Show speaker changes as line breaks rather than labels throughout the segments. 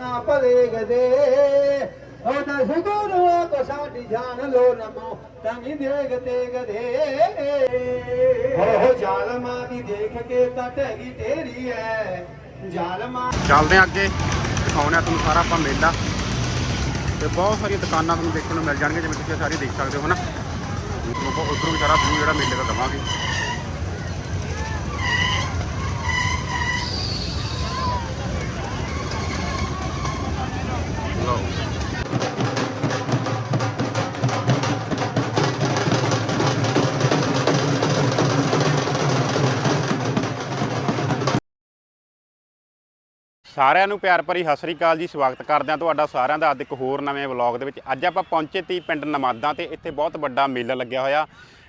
ਨਾ ਭਲੇਗ ਦੇ ਉਹ ਕੋ ਸਾਡੀ ਜਾਨ ਲੋ ਨਮੋ ਤਮੀ ਦੇਗ ਤੇਗ ਹੋ ਜ਼ਾਲਮਾਂ ਦੀ ਦੇਖ ਕੇ ਤਾਂ ਢਹਿਗੀ ਤੇਰੀ ਐ। ਜ਼ਾਲਮਾਂ
ਚੱਲਦੇ ਹਾਂ ਅੱਗੇ, ਦਿਖਾਉਂਦੇ ਤੁਹਾਨੂੰ ਸਾਰਾ ਆਪਾਂ ਮੇਲਾ। ਤੇ ਬਹੁਤ ਸਾਰੀਆਂ ਦੁਕਾਨਾਂ ਤੁਹਾਨੂੰ ਦੇਖਣ ਨੂੰ ਮਿਲ ਜਾਣਗੀਆਂ, ਜਿਵੇਂ ਤੁਸੀਂ ਸਾਰੀ ਦੇਖ ਸਕਦੇ ਹੋ ਨਾ ਤੁਹਾਨੂੰ ਉੱਧਰੋਂ ਵੀ ਸਾਰਾ ਵਿਊ ਜਿਹੜਾ ਮੇਲੇ ਦਾ ਦਵਾਂਗੇ। ਸਾਰਿਆਂ ਨੂੰ ਪਿਆਰ ਭਰੀ ਸਤਿ ਸ੍ਰੀ ਅਕਾਲ ਜੀ, ਸਵਾਗਤ ਕਰਦੇ ਹਾਂ ਤੁਹਾਡਾ ਸਾਰਿਆਂ ਦਾ ਅੱਜ ਇੱਕ ਹੋਰ ਨਵੇਂ ਵਲੌਗ ਦੇ ਵਿੱਚ। ਅੱਜ ਆਪਾਂ ਪਹੁੰਚੇ ਤੀ ਪਿੰਡ ਨਮਾਦਾਂ ਤੇ ਇੱਥੇ ਬਹੁਤ ਵੱਡਾ ਮੇਲਾ ਲੱਗਿਆ ਹੋਇਆ।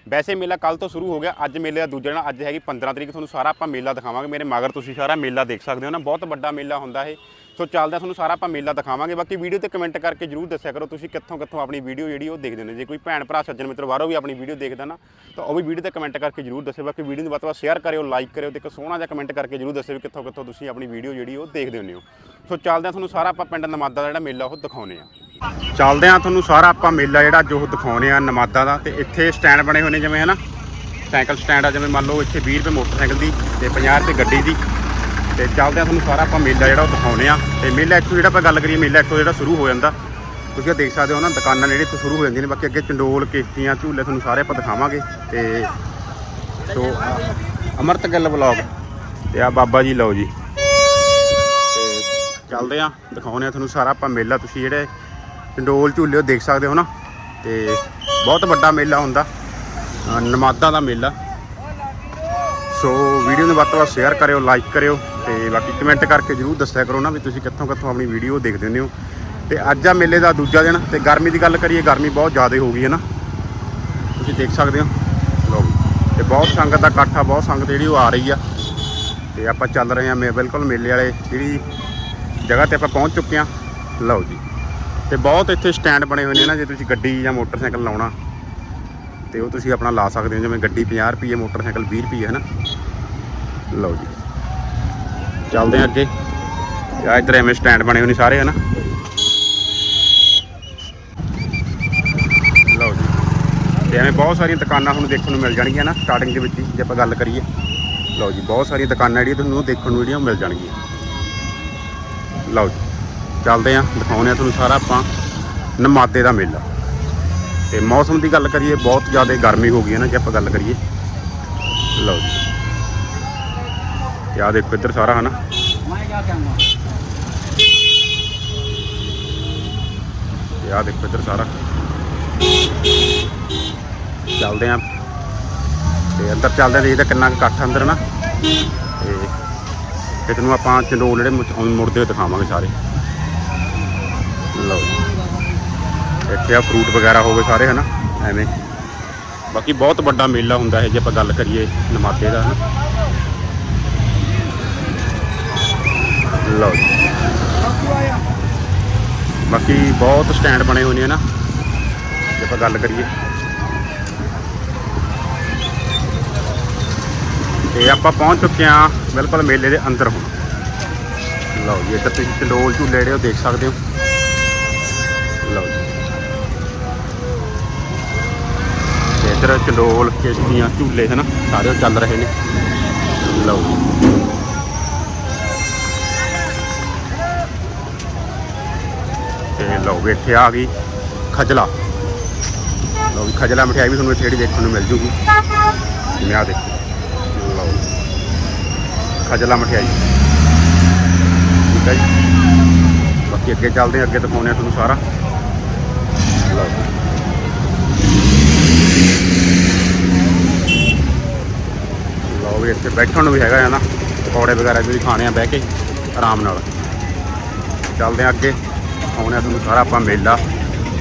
ਵੈਸੇ ਮੇਲਾ ਕੱਲ ਤੋਂ ਸ਼ੁਰੂ ਹੋ ਗਿਆ, ਅੱਜ ਮੇਲੇ ਦਾ ਦੂਜਾ ਦਿਨ, ਅੱਜ ਹੈਗੀ 15 ਤਰੀਕ, ਤੁਹਾਨੂੰ ਸਾਰਾ ਆਪਾਂ ਮੇਲਾ ਦਿਖਾਵਾਂਗੇ। ਮੇਰੇ ਮਗਰ ਤੁਸੀਂ ਸਾਰਾ ਮੇਲਾ ਦੇਖ ਸਕਦੇ ਹੋ ਨਾ, ਬਹੁਤ ਵੱਡਾ ਮੇਲਾ ਹੁੰਦਾ ਇਹ। ਸੋ ਚੱਲਦੇ ਹਾਂ ਤੁਹਾਨੂੰ ਸਾਰਾ ਆਪਾਂ ਮੇਲਾ ਦਿਖਾਵਾਂਗੇ। ਬਾਕੀ ਵੀਡੀਓ ਤੇ ਕਮੈਂਟ ਕਰਕੇ ਜਰੂਰ ਦੱਸਿਆ ਕਰੋ ਤੁਸੀਂ ਕਿੱਥੋਂ ਕਿੱਥੋਂ ਆਪਣੀ ਵੀਡੀਓ ਜਿਹੜੀ ਉਹ ਦੇਖਦੇ ਨੇ। ਜੇ ਕੋਈ ਭੈਣ, ਭਰਾ, ਸੱਜਣ, ਮਿੱਤਰ ਬਾਹਰੋਂ ਵੀ ਆਪਣੀ ਵੀਡੀਓ ਦੇਖਦਾ ਨਾ, ਤਾਂ ਉਹ ਵੀ ਵੀਡੀਓ ਤੇ ਕਮੈਂਟ ਕਰਕੇ ਜਰੂਰ ਦੱਸਿਓ ਬਾਕੀ ਵੀਡੀਓ ਨੂੰ ਵੱਧ ਤੋਂ ਵੱਧ ਸ਼ੇਅਰ ਕਰਿਓ ਲਾਈਕ ਕਰਿਓ ਤੇ ਇੱਕ ਸੋਹਣਾ ਜਿਹਾ ਕਮੈਂਟ ਕਰਕੇ ਜਰੂਰ ਦੱਸਿਓ ਵੀ ਕਿੱਥੋਂ ਕਿੱਥੋਂ ਤੁਸੀਂ ਆਪਣੀ ਵੀਡੀਓ ਜਿਹੜੀ ਉਹ ਦੇਖਦੇ ਹੁੰਦੇ ਹੋ। ਸੋ ਚੱਲਦੇ ਹਾਂ ਤੁਹਾਨੂੰ ਸਾਰਾ ਆਪਾਂ ਪਿੰਡ ਨਮਾਦਾ ਦਾ ਜਿਹੜਾ ਮੇਲਾ ਉਹ ਦਿਖਾਉਨੇ ਆ ਚੱਲਦੇ ਹਾਂ ਤੁਹਾਨੂੰ ਸਾਰਾ ਆਪਾਂ ਮੇਲਾ ਜਿਹੜਾ ਜੋ ਉਹ ਦਿਖਾਉਨੇ ਆ ਨਮਾਦਾ ਦਾ ਤੇ ਇੱਥੇ ਸਟੈਂਡ ਬਣੇ ਹੋਏ ਨੇ ਜਿਵੇਂ ਹਨਾ। ਸਾਈਕਲ ਸਟੈਂਡ ਆ ਜਿਵੇਂ ਮੰਨ ਲਓ ਇੱਥੇ 20 ਰੁਪਏ ਮੋਟਰਸਾਈਕਲ ਦੀ ਤੇ 50 ਰੁਪਏ ਗੱਡੀ ਦੀ। ਤੇ ਚੱਲਦੇ ਆ ਤੁਹਾਨੂੰ ਸਾਰਾ ਆਪਾਂ ਮੇਲਾ ਜਿਹੜਾ ਉਹ ਦਿਖਾਉਨੇ ਆ ਤੇ ਮੇਲਾ ਇੱਥੋਂ ਜਿਹੜਾ ਆਪਾਂ ਗੱਲ ਕਰੀਏ ਮੇਲਾ ਇੱਥੋਂ ਜਿਹੜਾ ਸ਼ੁਰੂ ਹੋ ਜਾਂਦਾ। ਤੁਸੀਂ ਇਹ ਦੇਖ ਸਕਦੇ ਹੋ ਨਾ ਦੁਕਾਨਾਂ ਜਿਹੜੇ ਇੱਥੋਂ ਸ਼ੁਰੂ ਹੋ ਜਾਂਦੀਆਂ ਨੇ। ਬਾਕੀ ਅੱਗੇ ਚੰਡੋਲ ਕਿਸ਼ਤੀਆਂ ਝੂਲੇ ਤੁਹਾਨੂੰ ਸਾਰੇ ਆਪਾਂ ਦਿਖਾਵਾਂਗੇ। ਤੇ ਸੋ ਆਹ ਅਮਰਤ ਗੱਲ ਵਲੌਗ। ਤੇ ਆ ਬਾਬਾ ਜੀ ਲਓ ਜੀ। ਤੇ ਚੱਲਦੇ ਆ ਦਿਖਾਉਨੇ ਆ ਤੁਹਾਨੂੰ ਸਾਰਾ ਆਪਾਂ ਮੇਲਾ। ਤੁਸੀਂ ਜਿਹੜੇ ਚੰਡੋਲ ਝੂਲੇ ਉਹ ਦੇਖ ਸਕਦੇ ਹੋ ਨਾ। ਤੇ ਬਹੁਤ ਵੱਡਾ ਮੇਲਾ ਹੁੰਦਾ। ਅ, ਨਮਾਦਾਂ ਦਾ ਮੇਲਾ। ਸੋ ਵੀਡੀਓ ਨੂੰ ਵੱਧ ਤੋਂ ਵੱਧ ਸ਼ੇਅਰ ਕਰਿਓ ਲਾਈਕ ਕਰਿਓ। ਤੇ ਬਾਕੀ ਕਮੈਂਟ ਕਰਕੇ ਜਰੂਰ ਦੱਸਿਆ ਕਰੋ ਨਾ ਵੀ ਤੁਸੀਂ ਕਿੱਥੋਂ ਕਿੱਥੋਂ ਆਪਣੀ ਵੀਡੀਓ ਦੇਖਦੇ ਹੁੰਦੇ ਹੋ। ਤੇ ਅੱਜ ਆ ਮੇਲੇ ਦਾ ਦੂਜਾ ਦਿਨ ਤੇ ਗਰਮੀ ਦੀ ਗੱਲ ਕਰੀਏ, ਗਰਮੀ ਬਹੁਤ ਜ਼ਿਆਦਾ ਹੋ ਗਈ ਹੈ ਨਾ। ਤੁਸੀਂ ਦੇਖ ਸਕਦੇ ਹੋ। ਲਓ ਤੇ ਬਹੁਤ ਸੰਗਤ ਦਾ ਇਕੱਠ ਆ, ਬਹੁਤ ਸੰਗਤ ਜਿਹੜੀ ਉਹ ਆ ਰਹੀ ਆ। ਤੇ ਆਪਾਂ ਚੱਲ ਰਹੇ ਹਾਂ ਮੇ, ਬਿਲਕੁਲ ਮੇਲੇ ਵਾਲੇ ਜਿਹੜੀ ਜਗ੍ਹਾ ਤੇ ਆਪਾਂ ਪਹੁੰਚ ਚੁੱਕੇ ਹਾਂ। ਲਓ ਜੀ। ਤੇ ਬਹੁਤ ਇੱਥੇ ਸਟੈਂਡ ਬਣੇ ਹੋਏ ਨੇ ਨਾ, ਜੇ ਤੁਸੀਂ ਗੱਡੀ ਜਾਂ ਮੋਟਰਸਾਈਕਲ ਲਾਉਣਾ, ਤੇ ਉਹ ਤੁਸੀਂ ਆਪਣਾ ਲਾ ਸਕਦੇ ਹੋ। ਜਿਵੇਂ ਗੱਡੀ 50 ਰੁਪਏ ਮੋਟਰਸਾਈਕਲ 20 ਰੁਪਏ ਹੈ ਨਾ। ਲਓ ਜੀ। ਚੱਲਦੇ ਹਾਂ ਅੱਗੇ। ਆ ਇੱਧਰ ਐਵੇਂ ਸਟੈਂਡ ਬਣੇ ਹੋਏ ਨੇ ਸਾਰੇ ਹੈ ਨਾ ਲਓ ਜੀ। ਤੇ ਐਵੇਂ ਬਹੁਤ ਸਾਰੀਆਂ ਦੁਕਾਨਾਂ ਤੁਹਾਨੂੰ ਦੇਖਣ ਨੂੰ ਮਿਲ ਜਾਣਗੀਆਂ ਨਾ ਸਟਾਰਟਿੰਗ ਦੇ ਵਿੱਚ ਜੇ ਆਪਾਂ ਗੱਲ ਕਰੀਏ। ਲਓ ਜੀ, ਬਹੁਤ ਸਾਰੀਆਂ ਦੁਕਾਨਾਂ ਜਿਹੜੀਆਂ ਤੁਹਾਨੂੰ ਦੇਖਣ ਨੂੰ ਜਿਹੜੀਆਂ ਉਹ ਮਿਲ ਜਾਣਗੀਆਂ। ਲਓ ਜੀ, ਚੱਲਦੇ ਹਾਂ, ਦਿਖਾਉਂਦੇ ਹਾਂ ਤੁਹਾਨੂੰ ਸਾਰਾ ਆਪਾਂ ਨਮਾਦੇ ਦਾ ਮੇਲਾ। ਤੇ ਮੌਸਮ ਦੀ ਗੱਲ ਕਰੀਏ, ਬਹੁਤ ਜ਼ਿਆਦਾ ਗਰਮੀ ਹੋ ਗਈ ਹੈ ਨਾ, ਜੇ ਆਪਾਂ ਗੱਲ ਕਰੀਏ। ਲਓ ਜੀ। ਤੇ ਆਹ ਦੇਖੋ ਇੱਧਰ ਸਾਰਾ, ਹਨਾ?
ਮੈਂ ਕਿਆ ਕਹਾਂ
ਤੇ ਆਹ ਦੇਖੋ ਇੱਧਰ ਸਾਰਾ। ਚੱਲਦੇ ਆਂ। ਤੇ ਅੰਦਰ ਚੱਲਦੇ ਆਂ ਦੇਖਦੇ ਕਿੰਨਾ ਕੁ ਇਕੱਠ ਅੰਦਰ ਨਾ ਤੇ ਤੇ ਤੁਹਾਨੂੰ ਆਪਾਂ ਚੰਡੋਲ ਜਿਹੜੇ ਮੁੜਦੇ ਹੋਏ ਦਿਖਾਵਾਂਗੇ ਸਾਰੇ। ਲਓ ਇੱਥੇ ਆ ਫਰੂਟ ਵਗੈਰਾ ਹੋਵੇ ਗਏ ਸਾਰੇ, ਹਨਾ? ਐਵੇਂ। ਬਾਕੀ ਬਹੁਤ ਵੱਡਾ ਮੇਲਾ ਹੁੰਦਾ ਹੈ ਜੇ ਆਪਾਂ ਗੱਲ ਕਰੀਏ ਨਮਾਤੇ ਦਾ, ਹਨਾ? ਲਓ ਜੀ। ਬਾਕੀ ਬਹੁਤ ਸਟੈਂਡ ਬਣੇ ਹੋਏ ਨੇ ਨਾ ਜੇ ਆਪਾਂ ਗੱਲ ਕਰੀਏ। ਤੇ ਆਪਾਂ ਪਹੁੰਚ ਚੁੱਕੇ ਆ ਬਿਲਕੁਲ ਮੇਲੇ ਦੇ ਅੰਦਰ ਹੁਣ। ਲਓ ਜੀ, ਇੱਧਰ ਤੁਸੀਂ ਚੰਡੋਲ ਝੂਲੇ ਜਿਹੜੇ ਉਹ ਦੇਖ ਸਕਦੇ ਹੋ। ਲਓ ਜੀ। ਤੇ ਇੱਧਰ ਚੰਡੋਲ ਕਿਸ਼ਤੀਆਂ ਝੂਲੇ ਹਨ, ਸਾਰੇ ਉਹ ਚੱਲ ਰਹੇ ਨੇ। ਲਓ ਜੀ। ਤੇ ਲਓ ਵੀ ਇੱਥੇ ਆ ਗਈ ਖਜਲਾ। ਲਓ ਵੀ ਖਜਲਾ ਮਠਿਆਈ ਵੀ ਤੁਹਾਨੂੰ ਇੱਥੇ ਜਿਹੜੀ ਦੇਖਣ ਨੂੰ ਮਿਲ ਜੂਗੀ। ਜਿਵੇਂ ਆ ਦੇਖੋ। ਲਓ ਖਜਲਾ ਮਠਿਆਈ। ਠੀਕ ਹੈ ਜੀ। ਬਾਕੀ ਅੱਗੇ ਚੱਲਦੇ ਹਾਂ, ਅੱਗੇ ਦਿਖਾਉਂਦੇ ਹਾਂ ਤੁਹਾਨੂੰ ਸਾਰਾ। ਲਓ ਲਓ ਵੀ ਇੱਥੇ ਬੈਠਣ ਨੂੰ ਵੀ ਹੈਗਾ ਹੈ ਨਾ। ਪਕੌੜੇ ਵਗੈਰਾ ਵੀ ਖਾਣੇ ਆ ਬਹਿ ਕੇ, ਆਰਾਮ ਨਾਲ। ਚੱਲਦੇ ਹਾਂ ਅੱਗੇ। ਆਉਣੇ ਆ ਤੁਹਾਨੂੰ ਸਾਰਾ ਆਪਾਂ ਮੇਲਾ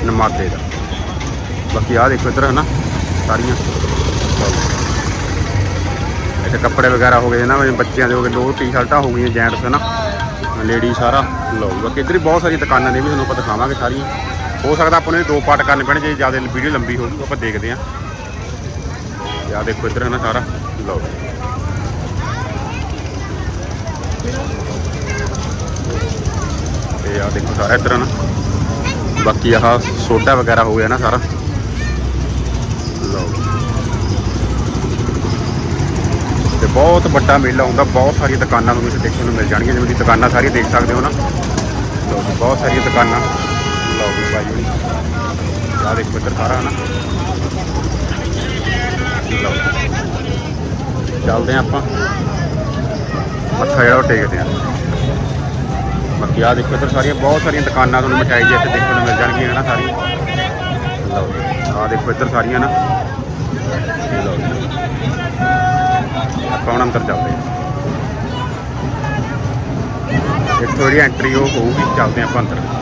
ਨਮਾਦੇ ਦਾ। ਬਾਕੀ ਆਹ ਦੇਖੋ ਇੱਧਰ, ਹਨਾ, ਸਾਰੀਆਂ। ਇੱਥੇ ਕੱਪੜੇ ਵਗੈਰਾ ਹੋ ਗਏ ਨਾ ਬੱਚਿਆਂ ਦੇ ਹੋ ਗਏ ਲੋਅਰ ਟੀ-ਸ਼ਰਟਾਂ ਹੋ ਗਈਆਂ, ਜੈਂਟਸ, ਹਨਾ। ਲੇਡੀ ਸਾਰਾ। ਲਓ ਬਾਕੀ ਇੱਧਰ ਵੀ ਬਹੁਤ ਸਾਰੀਆਂ ਦੁਕਾਨਾਂ ਨੇ ਵੀ ਤੁਹਾਨੂੰ ਆਪਾਂ ਦਿਖਾਵਾਂਗੇ ਸਾਰੀਆਂ। ਹੋ ਸਕਦਾ ਆਪਾਂ ਨੂੰ ਇਹ ਦੋ ਪਾਰਟ ਕਰਨੇ ਪੈਣ, ਜੇ ਜ਼ਿਆਦਾ ਵੀਡੀਓ ਲੰਬੀ ਹੋ ਜੂ ਆਪਾਂ ਦੇਖਦੇ ਹਾਂ ਤੇ ਆਹ ਦੇਖੋ ਇੱਧਰ, ਹਨਾ, ਸਾਰਾ। ਲਓ। ਤੇ ਆ ਦੇਖੋ ਸਾਰਾ ਇੱਧਰ ਨਾ। ਬਾਕੀ ਆਹ ਸੋਡਾ ਵਗੈਰਾ ਹੋ ਗਿਆ ਨਾ ਸਾਰਾ। ਲਓ। ਤੇ ਬਹੁਤ ਵੱਡਾ ਮੇਲਾ ਹੁੰਦਾ, ਬਹੁਤ ਸਾਰੀਆਂ ਦੁਕਾਨਾਂ ਤੁਹਾਨੂੰ ਦੇਖਣ ਨੂੰ ਮਿਲ ਜਾਣਗੀਆਂ, ਜਿਵੇਂ ਕਿ ਦੁਕਾਨਾਂ ਸਾਰੀਆਂ ਦੇਖ ਸਕਦੇ ਹੋ ਨਾ। ਲਓ ਬਹੁਤ ਸਾਰੀਆਂ ਦੁਕਾਨਾਂ। ਲਓ ਵੀ ਭਾਈ ਜੀ ਆ ਦੇਖੋ ਇੱਧਰ ਸਾਰਾ ਨਾ। ਲਓ। ਚੱਲਦੇ ਹਾਂ ਆਪਾਂ। ਮੱਥਾ ਜਿਹੜਾ ਉਹ ਟੇਕਦੇ ਆ ਬਾਕੀ ਆ ਦੇਖੋ ਇੱਧਰ ਸਾਰੀਆਂ, ਬਹੁਤ ਸਾਰੀਆਂ ਦੁਕਾਨਾਂ ਤੁਹਾਨੂੰ ਮਠਾਈ ਦੀ ਇੱਥੇ ਦੇਖਣ ਨੂੰ ਮਿਲ ਜਾਣਗੀਆਂ ਨਾ ਸਾਰੀਆਂ? ਲਓ ਆ ਦੇਖੋ ਇੱਧਰ ਸਾਰੀਆਂ ਨਾ। ਲਓ ਆਪਾਂ ਹੁਣ ਅੰਦਰ ਚੱਲਦੇ ਹਾਂ। ਇੱਥੋਂ ਜਿਹੜੀ ਐਂਟਰੀ ਉਹ ਹੋਊਗੀ, ਚੱਲਦੇ ਹਾਂ ਆਪਾਂ ਅੰਦਰ।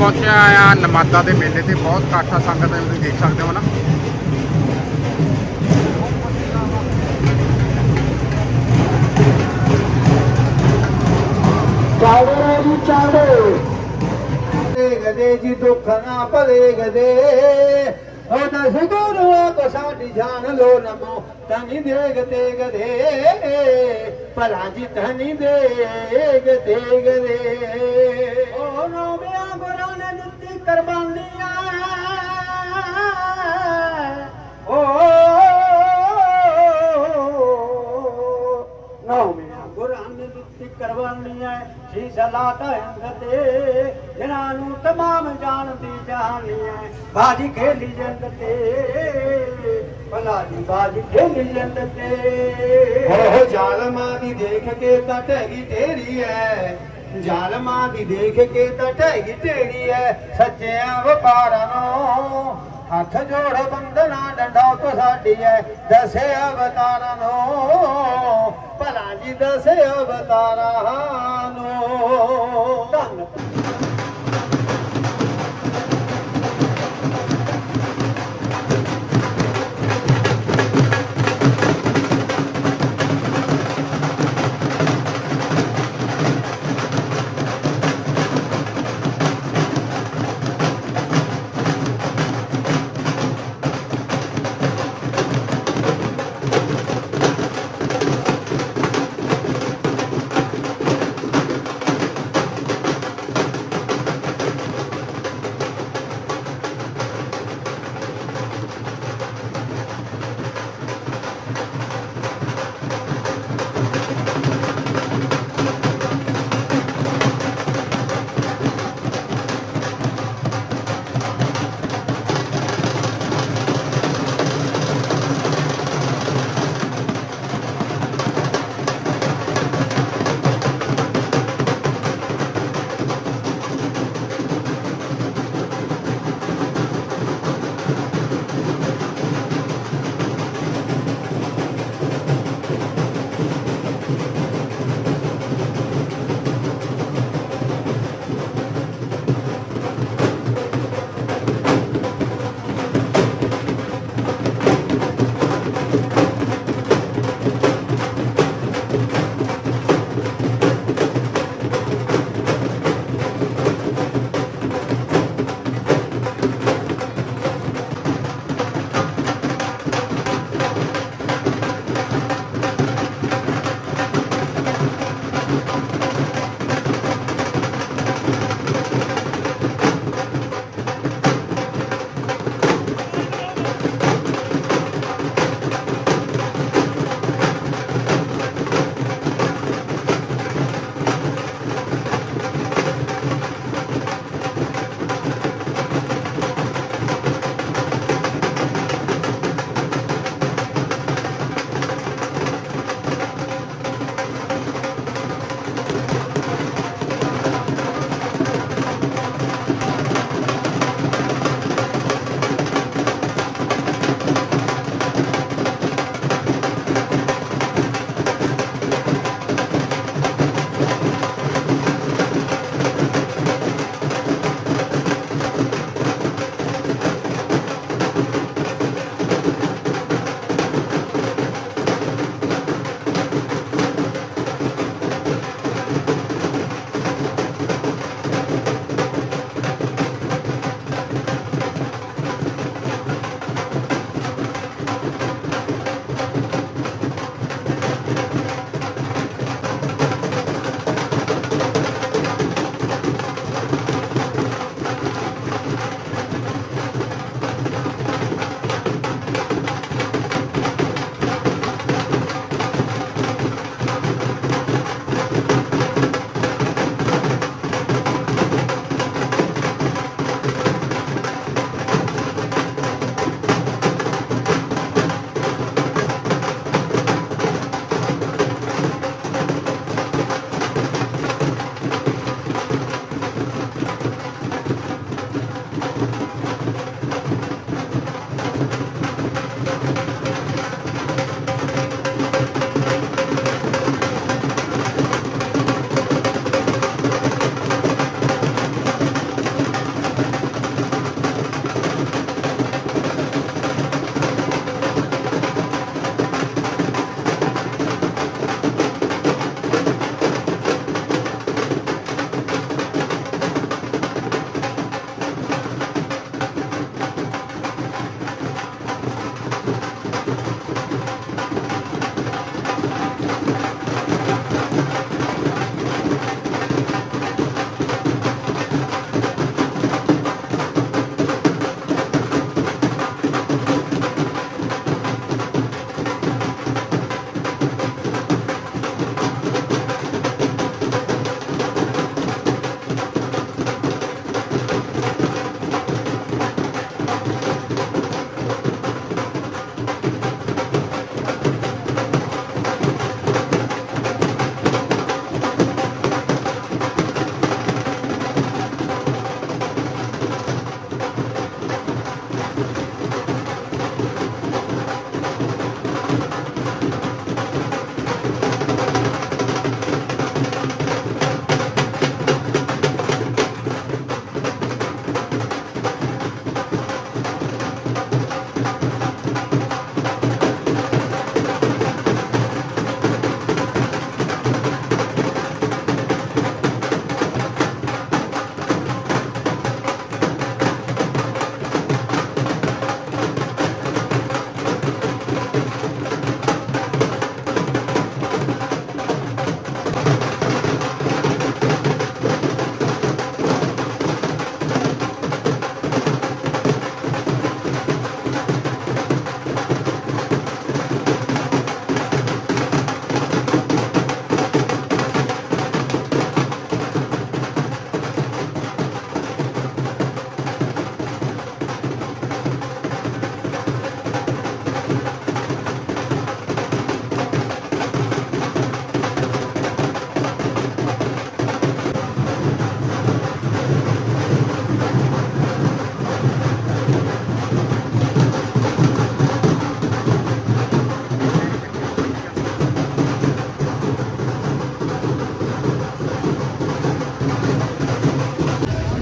ਆਪਾਂ ਪਹੁੰਚੇ ਆ ਨਮਾਦਾ ਦੇ ਮੇਲੇ ਤੇ ਬਹੁਤ ਇਕੱਠਾ ਸੰਗਤ ਹੈ ਤੁਸੀਂ ਦੇਖ ਸਕਦੇ ਹੋ ਨਾ।
ਚਾੜੇ ਜੀ ਚਾੜੇ। ਗਦੇ ਜੀ ਦੁੱਖ ਨਾ ਭਲੇ ਗਦੇ। ਉਹ ਦਸ ਗੁਰੂਆਂ ਕੋ ਸਾਡੀ ਜਾਨ ਲੋ ਨਮੋ ਤਮੀ ਦੇਗਤੇ ਗਦੇ। ਭਲਾ ਜੀ ਤਨੀ ਗੁਰਾਂ ਨੇ ਦਿੱਤੀ ਕੁਰਬਾਨੀਆਂ ਓ ਨੌਮੀਆਂ ਗੁਰਾਂ ਨੇ ਦਿੱਤੀ ਕੁਰਬਾਨੀਆਂ ਸ਼ੀਸ਼ ਲਾਤਾ ਅੰਗਤੇ ਜਿਨ੍ਹਾਂ ਨੂੰ ਤਮਾਮ ਜਾਣਦੀ ਜਾਣੀ ਹੈ ਬਾਜੀ ਖੇਲੀ ਜੰਦ ਤੇ ਭਲਾ ਦੀ ਬਾਜੀ ਖੇਲੀ ਜੰਦ ਤੇ। ਹੋ ਜ਼ਾਲਮਾਂ ਦੀ ਦੇਖ ਕੇ ਤਾਂ ਢਹਿਗੀ ਢੇਰੀ ਐ। ਜ਼ਾਲਮਾਂ ਦੀ ਦੇਖ ਕੇ ਤਾਂ ਢਹਿਗੀ ਢੇਰੀ ਐ, ਸੱਚਿਆਂ ਵਪਾਰਾਂ ਨੂੰ। ਹੱਥ ਜੋੜ ਬੰਦਨਾ ਡੰਡਾ ਤੋਂ ਸਾਡੀ ਐ, ਦਸੇ ਅਵਤਾਰਾਂ ਨੂੰ। ਭਲਾ ਜੀ ਦਸੇ ਅਵਤਾਰਾਂ ਨੂੰ।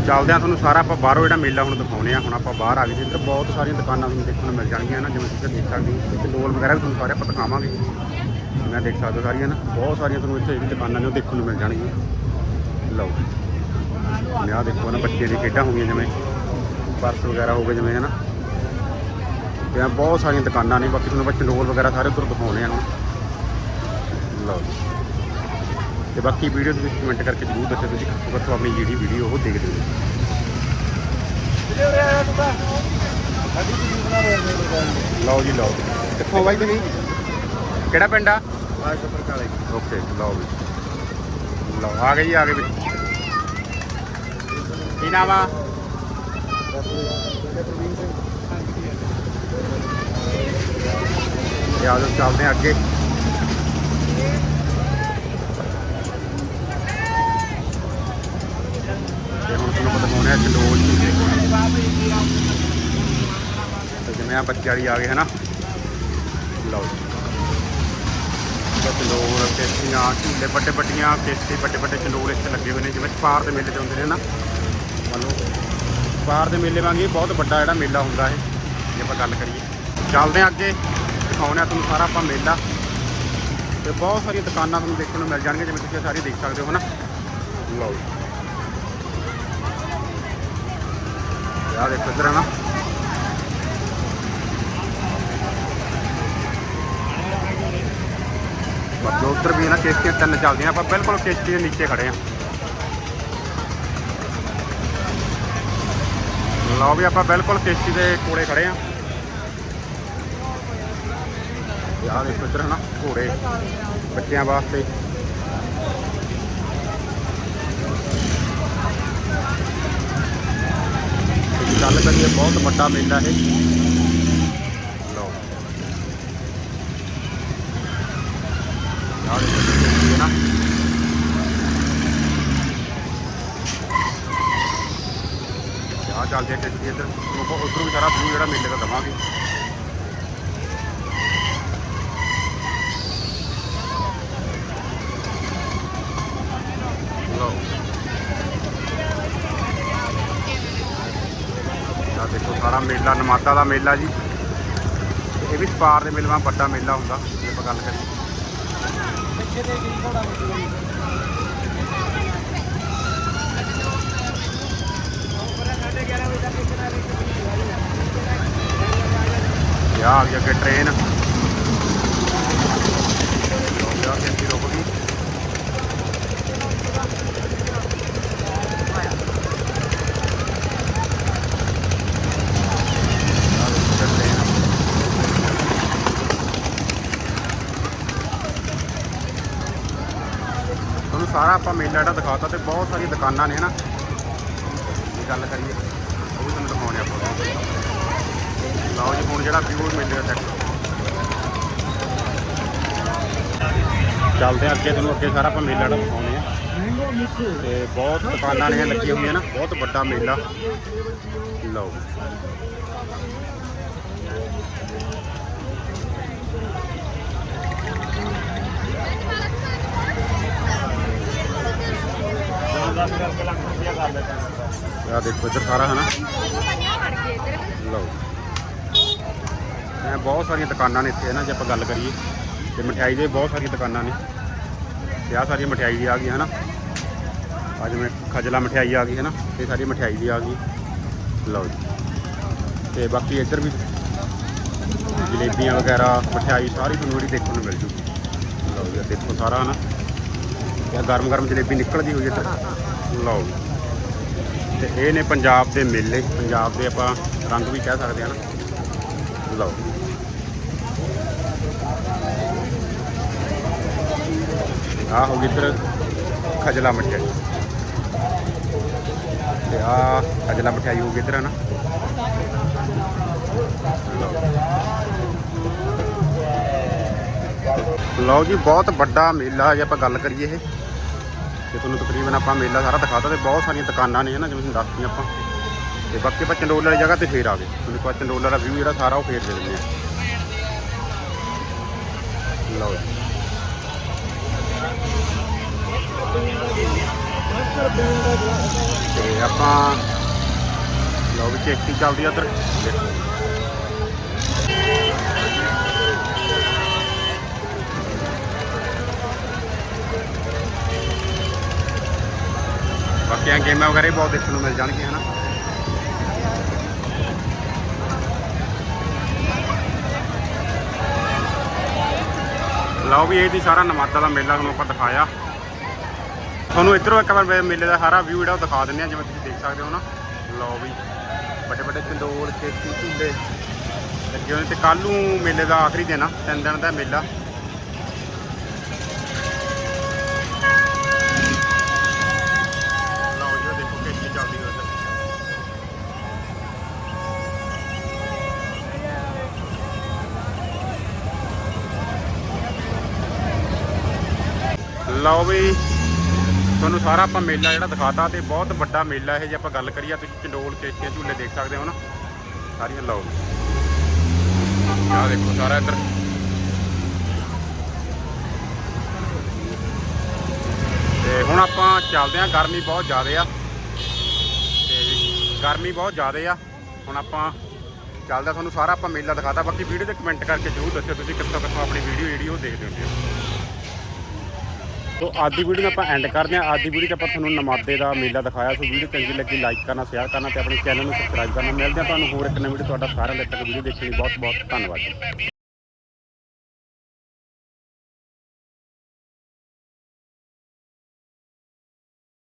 ਚੱਲਦੇ ਆ ਤੁਹਾਨੂੰ ਸਾਰਾ ਆਪਾਂ ਬਾਹਰੋਂ ਜਿਹੜਾ ਮੇਲਾ ਹੁਣ ਦਿਖਾਉਣੇ ਆ, ਹੁਣ ਆਪਾਂ ਬਾਹਰ ਆ ਗਏ ਜੀ ਇੱਧਰ ਬਹੁਤ ਸਾਰੀਆਂ ਦੁਕਾਨਾਂ ਤੁਹਾਨੂੰ ਦੇਖਣ ਨੂੰ ਮਿਲ ਜਾਣਗੀਆਂ ਨਾ, ਜਿਵੇਂ ਤੁਸੀਂ ਦੇਖ ਸਕਦੇ ਹੋ ਇੱਥੇ ਡੋਲ ਵਗੈਰਾ ਵੀ ਤੁਹਾਨੂੰ ਸਾਰੇ ਆਪਾਂ ਦਿਖਾਵਾਂਗੇ। ਮੈਂ ਦੇਖ ਸਕਦੇ ਹੋ ਸਾਰੀਆਂ ਨਾ, ਬਹੁਤ ਸਾਰੀਆਂ ਤੁਹਾਨੂੰ ਇੱਥੇ ਜਿਹੜੀ ਦੁਕਾਨਾਂ ਨੇ ਉਹ ਦੇਖਣ ਨੂੰ ਮਿਲ ਜਾਣਗੀਆਂ। ਲਓ ਮੈਂ ਆਹ ਦੇਖੋ ਨਾ, ਬੱਚੇ ਦੀ ਖੇਡਾਂ ਹੋ ਗਈਆਂ, ਜਿਵੇਂ ਪਰਸ ਵਗੈਰਾ ਹੋ ਗਏ, ਜਿਵੇਂ ਹੈ ਨਾ ਤੇ ਬਹੁਤ ਸਾਰੀਆਂ ਦੁਕਾਨਾਂ ਨੇ, ਬਾਕੀ ਤੁਹਾਨੂੰ ਬੱਚੇ ਡੋਲ ਵਗੈਰਾ ਸਾਰੇ ਉੱਧਰ ਦਿਖਾਉਣੇ ਆ ਹੁਣ। ਲਓ ਜੀ। ਤੇ ਬਾਕੀ ਵੀਡੀਓ ਦੇ ਵਿੱਚ ਕਮੈਂਟ ਕਰਕੇ ਜ਼ਰੂਰ ਦੱਸਿਓ ਤੁਸੀਂ ਕਿੱਥੋਂ ਆਪਣੀ ਜਿਹੜੀ ਵੀਡੀਓ ਉਹ ਦੇਖਦੇ ਹੋ। ਲਓ ਜੀ ਲਓ। ਕਿੱਥੋਂ ਬਾਈ ਤੁਸੀਂ? ਕਿਹੜਾ ਪਿੰਡ ਆ? ਓਕੇ ਲਓ ਵੀ ਲਓ ਆ ਗਈ ਆ ਗਏ ਵੀ ਕੀ ਨਾਮ ਆ? ਜਾਓ ਚੱਲਦੇ ਆ ਅੱਗੇ ਤੇ ਹੁਣ ਤੁਹਾਨੂੰ ਪਤਾ ਹੋਣਾ ਚੰਡੋਲ ਤੇ ਜਿਵੇਂ ਆ ਬੱਚੇ ਵਾਲੀ ਆ ਗਏ, ਹਨਾ? ਲਓ ਜੀ। ਤੇ ਚੰਡੋਲ ਵੱਡੇ ਵੱਡੀਆਂ ਕਿਸ਼ਤੀ ਵੱਡੇ ਵੱਡੇ ਚੰਡੋਲ ਇੱਥੇ ਲੱਗੇ ਹੋਏ ਨੇ, ਜਿਵੇਂ ਪਾਰ ਦੇ ਮੇਲੇ ਤੇ ਹੁੰਦੇ ਨੇ ਨਾ ਮੰਨ ਪਾਰ ਦੇ ਮੇਲੇ ਵਾਂਗ ਬਹੁਤ ਵੱਡਾ ਜਿਹੜਾ ਮੇਲਾ ਹੁੰਦਾ ਇਹ, ਜੇ ਆਪਾਂ ਗੱਲ ਕਰੀਏ। ਚੱਲਦੇ ਹਾਂ ਅੱਗੇ, ਦਿਖਾਉਂਦੇ ਹਾਂ ਤੁਹਾਨੂੰ ਸਾਰਾ ਆਪਾਂ ਮੇਲਾ। ਤੇ ਬਹੁਤ ਸਾਰੀਆਂ ਦੁਕਾਨਾਂ ਤੁਹਾਨੂੰ ਦੇਖਣ ਨੂੰ ਮਿਲ ਜਾਣਗੀਆਂ, ਜਿਵੇਂ ਤੁਸੀਂ ਸਾਰੀ ਦੇਖ ਸਕਦੇ ਹੋ ਨਾ ਲਓ ਜੀ। ਦੇਖੋ ਇੱਧਰ ਹੈ ਨਾ ਬਾਕੀ ਉੱਧਰ ਵੀ ਹੈ ਨਾ ਕਿਸ਼ਤੀਆਂ ਤਿੰਨ ਚੱਲਦੀਆਂ ਆਪਾਂ ਬਿਲਕੁਲ ਕਿਸ਼ਤੀ ਦੇ ਨੀਚੇ ਖੜੇ ਆ। ਲਓ ਵੀ ਆਪਾਂ ਬਿਲਕੁਲ ਕਿਸ਼ਤੀ ਦੇ ਕੋਲੇ ਖੜੇ ਆ। ਆਹ ਦੇਖੋ ਇੱਧਰ ਹੈ ਨਾ ਘੋੜੇ, ਬੱਚਿਆਂ ਵਾਸਤੇ। ਗੱਲ ਕਰੀਏ, ਬਹੁਤ ਵੱਡਾ ਮੇਲਾ ਇਹ ਲਓ ਯਾਰ ਇਹ ਨਾ ਆ ਚੱਲਦੇ ਆ ਕਿਸ਼ਤੀ ਇੱਧਰ ਉਹ ਉਧਰੋਂ ਵੀ ਸਾਰਾ ਵਿਊ ਜਿਹੜਾ ਮੇਲੇ ਦਾ ਦਵਾਂਗੇ ਲਓ ਆ ਦੇਖੋ ਸਾਰਾ ਮੇਲਾ ਨਮਾਤਾ ਦਾ ਮੇਲਾ ਜੀ। ਇਹ ਵੀ ਸਪਾਰ ਦੇ ਮੇਲੇ ਵਾਂਗ ਵੱਡਾ ਮੇਲਾ ਹੁੰਦਾ, ਜੇ ਆਪਾਂ ਗੱਲ ਕਰੀਏ। ਆ ਗਈ ਅੱਗੇ ਟ੍ਰੇਨ ਲੋਕਾਂ ਕਿੰਨੀ ਰੁਕ ਗਈ ਆਹ ਦੇਖੋ ਅੱਗੇ ਟ੍ਰੇਨ ਤੁਹਾਨੂੰ ਸਾਰਾ ਆਪਾਂ ਮੇਲਾ ਜਿਹੜਾ ਦਿਖਾਤਾ ਤੇ ਬਹੁਤ ਸਾਰੀਆਂ ਦੁਕਾਨਾਂ ਨੇ ਨਾ ਜੇ ਗੱਲ ਕਰੀਏ, ਉਹ ਵੀ ਤੁਹਾਨੂੰ ਦਿਖਾਉਣੇ ਆਪਾਂ। ਲਓ ਜੀ, ਹੁਣ ਜਿਹੜਾ ਵਿਊ ਮੇਲੇ ਦਾ ਚੈੱਕ ਚੱਲਦੇ ਆ ਅੱਗੇ, ਤੁਹਾਨੂੰ ਅੱਗੇ ਸਾਰਾ ਆਪਾਂ ਮੇਲਾ ਜਿਹੜਾ ਦਿਖਾਉਣੇ ਆ। ਤੇ ਬਹੁਤ ਦੁਕਾਨਾਂ ਨੇ ਲੱਗੀਆਂ ਹੋਈਆਂ ਨਾ, ਬਹੁਤ ਵੱਡਾ ਮੇਲਾ। ਲਓ। ਆ ਦੇਖੋ, ਇੱਧਰ ਸਾਰਾ ਹੈ ਨਾ ਲਓ। ਇਹ ਬਹੁਤ ਸਾਰੀਆਂ ਦੁਕਾਨਾਂ ਨੇ ਇੱਥੇ ਨਾ ਜੇ ਆਪਾਂ ਗੱਲ ਕਰੀਏ, ਤੇ ਮਠਿਆਈ ਦੇ ਬਹੁਤ ਸਾਰੀਆਂ ਦੁਕਾਨਾਂ ਨੇ। ਤੇ ਆਹ ਸਾਰੀਆਂ ਮਠਿਆਈ ਦੀ ਆ ਗਈ ਹੈ ਨਾ ਆ ਜਿਵੇਂ ਖਜਲਾ ਮਠਿਆਈ ਆ ਗਈ ਹੈ ਨਾ ਇਹ ਸਾਰੀ ਮਠਿਆਈ ਦੀ ਆ ਗਈ। ਲਓ ਜੀ। ਤੇ ਬਾਕੀ ਇੱਧਰ ਵੀ ਜਲੇਬੀਆਂ ਵਗੈਰਾ, ਮਠਿਆਈ ਸਾਰੀ ਤੁਹਾਨੂੰ ਜਿਹੜੀ ਦੇਖਣ ਨੂੰ ਮਿਲ ਜੂਗੀ। ਲਓ ਜੀ ਦੇਖੋ ਸਾਰਾ ਨਾ ਇਹ ਗਰਮ ਗਰਮ ਜਲੇਬੀ ਨਿਕਲਦੀ ਹੋਈ ਇੱਧਰ। ਲਓ ਜੀ। ਤੇ ਇਹ ਨੇ ਪੰਜਾਬ ਦੇ ਮੇਲੇ, ਪੰਜਾਬ ਦੇ ਆਪਾਂ ਰੰਗ ਵੀ ਕਹਿ ਸਕਦੇ ਹਾਂ ਨਾ। ਲਓ। ਆ ਹੋ ਗਈ ਇੱਧਰ ਖਜਲਾ ਮਠਿਆਈ। ਤੇ ਆ ਖਜਲਾ ਮਠਿਆਈ ਹੋ ਗਈ ਇੱਧਰ ਨਾ। ਲਓ। ਲਓ ਜੀ, ਬਹੁਤ ਵੱਡਾ ਮੇਲਾ ਜੇ ਆਪਾਂ ਗੱਲ ਕਰੀਏ ਇਹ। ਤੇ ਤੁਹਾਨੂੰ ਤਕਰੀਬਨ ਆਪਾਂ ਮੇਲਾ ਸਾਰਾ ਦਿਖਾਤਾ ਤੇ ਬਹੁਤ ਸਾਰੀਆਂ ਦੁਕਾਨਾਂ ਨੇ ਹਨਾ, ਜਿਵੇਂ ਤੁਹਾਨੂੰ ਦੱਸਤੀਆਂ ਆਪਾਂ। ਤੇ ਬਾਕੀ ਆਪਾਂ ਚੰਡੋਲ ਵਾਲੀ ਜਗ੍ਹਾ ਤੇ ਫੇਰ ਆ ਗਏ। ਤੁਹਾਨੂੰ ਪਾ ਚੰਡੋਲ ਵਾਲਾ ਵਿਊ ਜਿਹੜਾ ਸਾਰਾ ਉਹ ਫੇਰ ਦੇ ਦਿੰਦੇ ਆ। ਲਓ ਜੀ। ਤੇ ਆਪਾਂ ਲਓ ਵੀ ਚੈੱਕੀ ਚੱਲਦੀ ਆ ਉਧਰ। ਦੇਖੋ ਬਾਕੀਆਂ ਗੇਮਾਂ ਵਗੈਰਾ ਵੀ ਬਹੁਤ ਦੇਖਣ ਨੂੰ ਮਿਲ ਜਾਣਗੀਆਂ, ਹਨਾ? ਲਓ ਵੀ, ਇਹ ਦੀ ਸਾਰਾ ਨਮਾਦਾ ਦਾ ਮੇਲਾ ਤੁਹਾਨੂੰ ਆਪਾਂ ਦਿਖਾਇਆ। ਤੁਹਾਨੂੰ ਇੱਧਰੋਂ ਇੱਕ ਵਾਰ ਮੇਲੇ ਦਾ ਸਾਰਾ ਵਿਊ ਜਿਹੜਾ ਉਹ ਦਿਖਾ ਦਿੰਦੇ ਆ ਜਿਵੇਂ ਤੁਸੀਂ ਦੇਖ ਸਕਦੇ ਹੋ ਨਾ। ਲਓ ਵੀ ਵੱਡੇ ਵੱਡੇ ਚੰਦੋਲ ਖੇਤੀ ਝੂਲੇ ਲੱਗੇ ਹੋਏ ਤੇ ਕੱਲ੍ਹ ਨੂੰ ਮੇਲੇ ਦਾ ਆਖਰੀ ਦਿਨ ਆ, ਤਿੰਨ ਦਿਨ ਦਾ ਮੇਲਾ। ਲਓ ਵੀ, ਤੁਹਾਨੂੰ ਸਾਰਾ ਆਪਾਂ ਮੇਲਾ ਜਿਹੜਾ ਦਿਖਾਤਾ ਤੇ ਬਹੁਤ ਵੱਡਾ ਮੇਲਾ ਇਹ ਜੇ ਆਪਾਂ ਗੱਲ ਕਰੀਏ, ਤੁਸੀਂ ਚੰਡੋਲ ਕੇਸ਼ੀਆਂ ਝੂਲੇ ਦੇਖ ਸਕਦੇ ਹੋ ਨਾ। ਸਾਰੀਆਂ ਲਓ ਆਹ ਦੇਖੋ ਸਾਰਾ ਇੱਧਰ। ਤੇ ਹੁਣ ਆਪਾਂ ਚੱਲਦੇ ਆਂ ਗਰਮੀ ਬਹੁਤ ਜ਼ਿਆਦਾ ਆ। ਤੇ ਗਰਮੀ ਬਹੁਤ ਜ਼ਿਆਦਾ ਆ। ਹੁਣ ਆਪਾਂ ਚੱਲਦਾ ਤੁਹਾਨੂੰ ਸਾਰਾ ਆਪਾਂ ਮੇਲਾ ਦਿਖਾਤਾ। ਬਾਕੀ ਵੀਡੀਓ ਤੇ ਕਮੈਂਟ ਕਰਕੇ ਜ਼ਰੂਰ ਦੱਸਿਓ ਤੁਸੀਂ ਕਿੱਥੋਂ ਕਿੱਥੋਂ ਆਪਣੀ ਵੀਡੀਓ ਜਿਹੜੀ ਉਹ ਦੇਖਦੇ ਹੁੰਦੇ ਹੋ। ਸੋ ਅੱਜ ਦੀ ਵੀਡੀਓ ਨੂੰ ਆਪਾਂ ਐਂਡ ਕਰਦੇ ਹਾਂ। ਅੱਜ ਦੀ ਵੀਡੀਓ 'ਚ ਆਪਾਂ ਤੁਹਾਨੂੰ ਨਮਾਦੇ ਦਾ ਮੇਲਾ ਦਿਖਾਇਆ। ਸੋ ਵੀਡੀਓ ਚੰਗੀ ਲੱਗੀ ਲਾਈਕ ਕਰਨਾ ਸ਼ੇਅਰ ਕਰਨਾ ਤੇ ਆਪਣੇ ਚੈਨਲ ਨੂੰ ਸਬਸਕ੍ਰਾਈਬ ਕਰਨਾ। ਮਿਲਦੇ ਹਾਂ ਤੁਹਾਨੂੰ ਹੋਰ ਇੱਕ ਨਵੀਂ ਵੀਡੀਓ ਤੁਹਾਡਾ ਸਾਰਿਆਂ ਲਈ। ਤੱਕ ਵੀਡੀਓ ਦੇਖਣ ਲਈ ਬਹੁਤ ਬਹੁਤ ਧੰਨਵਾਦ